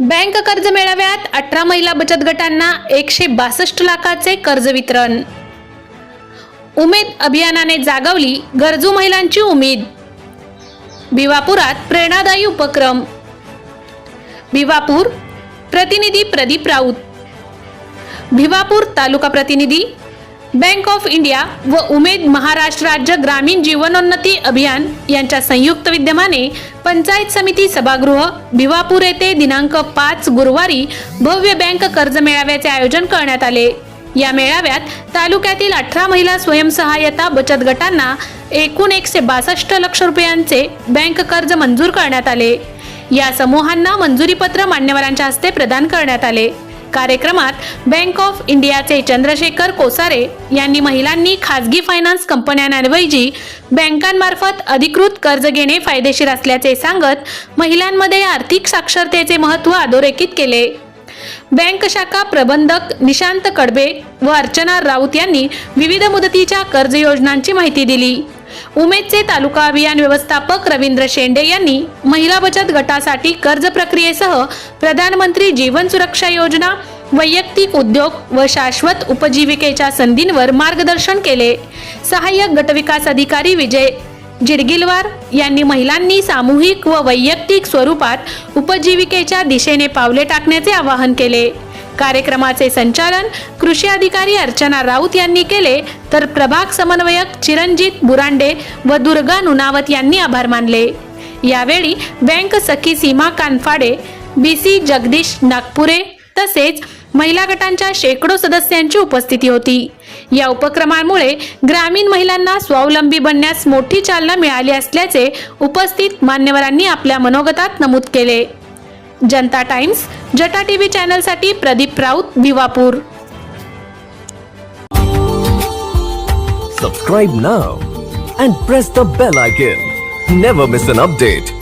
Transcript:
Bank कर्ज मेळाव्यात अठरा महिला बचत गटांना एकशे बासष्ट लाखाचे कर्ज वितरण. उमेद अभियानाने जागवली गरजू महिलांची उमेद. भिवापुरात प्रेरणादायी उपक्रम. भिवापूर प्रतिनिधी प्रदीप राऊत. भिवापूर तालुका प्रतिनिधी बँक ऑफ इंडिया व उमेद महाराष्ट्र राज्य ग्रामीण जीवनोन्नती अभियान यांच्या संयुक्त विद्यमाने पंचायत समिती सभागृह भिवापूर येथे दिनांक पाच गुरुवारी भव्य बँक कर्ज मेळाव्याचे आयोजन करण्यात आले. या मेळाव्यात तालुक्यातील अठरा महिला स्वयंसहाय्यता बचत गटांना एकूण एकशे बासष्ट लक्ष रुपयांचे बँक कर्ज मंजूर करण्यात आले. या समूहांना मंजुरीपत्र मान्यवरांच्या हस्ते प्रदान करण्यात आले. कार्यक्रमात बँक ऑफ इंडियाचे चंद्रशेखर कोसारे यांनी महिलांनी खाजगी फायनान्स कंपन्यांऐवजी बँकांमार्फत अधिकृत कर्ज घेणे फायदेशीर असल्याचे सांगत महिलांमध्ये आर्थिक साक्षरतेचे महत्त्व अधोरेखित केले. बँक शाखा प्रबंधक निशांत कडबे व अर्चना राऊत यांनी विविध मुदतीच्या कर्ज योजनांची माहिती दिली. उमेदचे तालुका अभियान व्यवस्थापक रवींद्र शेंडे यांनी महिला बचत गटासाठी कर्ज प्रक्रियेसह प्रधानमंत्री जीवन सुरक्षा योजना वैयक्तिक उद्योग व शाश्वत उपजीविकेच्या संधींवर मार्गदर्शन केले. सहाय्यक गटविकास अधिकारी विजय जिडगिलवार यांनी महिलांनी सामूहिक व वैयक्तिक स्वरूपात उपजीविकेच्या दिशेने पावले टाकण्याचे आवाहन केले. कार्यक्रमाचे संचालन कृषी अधिकारी अर्चना राऊत यांनी केले. तर प्रभाग समन्वयक चिरंजित बुरांडे व दुर्गा नुनावत यांनी आभार मानले. यावेळी बँक सखी सीमा कानफाडे बी सी जगदीश नागपुरे तसेच महिला गटांच्या शेकडो सदस्यांची उपस्थिती होती. या उपक्रमामुळे ग्रामीण महिलांना स्वावलंबी बनण्यास मोठी चालना मिळाली असल्याचे उपस्थित मान्यवरांनी आपल्या मनोगतात नमूद केले. जनता टाइम्स जटा टी व्ही चॅनलसाठी प्रदीप राऊत भिवापूर सबस्क्राईब ना and press the bell icon never miss an update